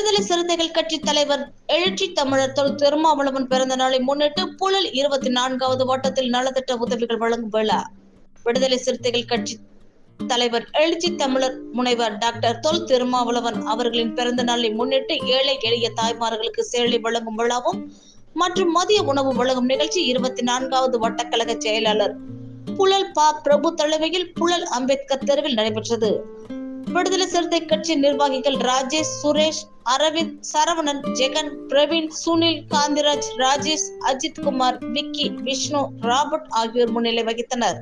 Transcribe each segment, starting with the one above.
விடுதலை சிறுத்தைகள் கட்சி தலைவர் எழுச்சி தமிழர் தொல் திருமாவளவன் பிறந்த நாளை முன்னிட்டு புழல் இருபத்தி நான்காவது வட்டத்தில் நலத்திட்ட உதவிகள் வழங்கும் விழா விடுதலை சிறுத்தைகள் கட்சி தலைவர் எழுச்சி தமிழர் முனைவர் டாக்டர் தொல் திருமாவளவன் அவர்களின் பிறந்த நாளை முன்னிட்டு ஏழை எளிய தாய்மார்களுக்கு சேலை வழங்கும் விழாவும் மற்றும் மதிய உணவு வழங்கும் நிகழ்ச்சி இருபத்தி நான்காவது வட்டக்கழக செயலாளர் புழல் பா பிரபு தலைமையில் புழல் அம்பேத்கர் தெருவில் நடைபெற்றது. விடுதலை சிறுத்தை கட்சி நிர்வாகிகள் ராஜேஷ் சுரேஷ் அரவிந்த் சரவணன் ஜெகன் பிரவீன் சுனில் காந்திராஜ் ராஜேஷ் அஜித் குமார் விக்கி விஷ்ணு ராபர்ட் ஆகியோர் முன்னிலை வகித்தனர்.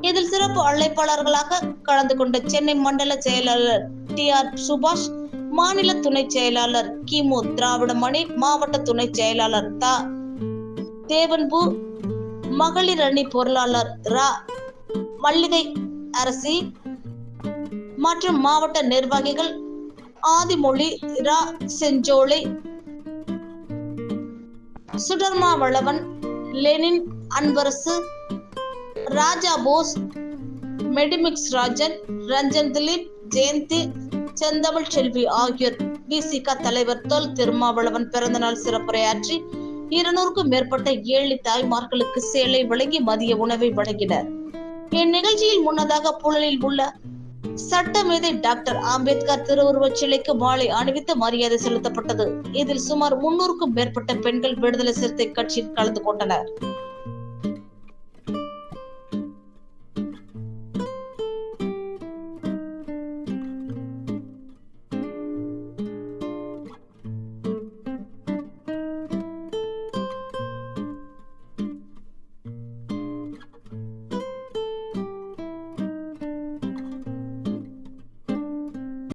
இதில் சிறப்பு அழைப்பாளர்களாக கலந்து கொண்ட சென்னை மண்டல செயலாளர் டி ஆர் சுபாஷ் மாநில துணை செயலாளர் கிமு திராவிடமணி மாவட்ட துணை செயலாளர் தா. தேவன்பு மகளிர் அணி பொருளாளர் ரா. மல்லிகை அரசி மற்றும் மாவட்ட நிர்வாகிகள் ஆதிமொழி ரா செஞ்சோலை. சுடர்மா வளவன் லெனின் அன்பரசு ராஜா போஸ் மெடிமிக்ஸ் ராஜன் ரஞ்சன் திலீப் ஜெயந்தி செந்தமிழ் செல்வி ஆகியோர். விசிக தலைவர் தொல் திருமாவளவன் பிறந்தநாள் சிறப்புரையாற்றி இருநூறுக்கும் மேற்பட்ட ஏழு தாய்மார்களுக்கு சேலை வழங்கி மதிய உணவை வழங்கினர். இந்நிகழ்ச்சியில் முன்னதாக புழலில் உள்ள சட்டமேதை டாக்டர் அம்பேத்கர் திருவுருவச் சிலைக்கு மாலை அணிவித்து மரியாதை செலுத்தப்பட்டது. இதில் சுமார் முன்னூறுக்கும் மேற்பட்ட பெண்கள் விடுதலை சிறுத்தை கட்சியில் கலந்து கொண்டனர்.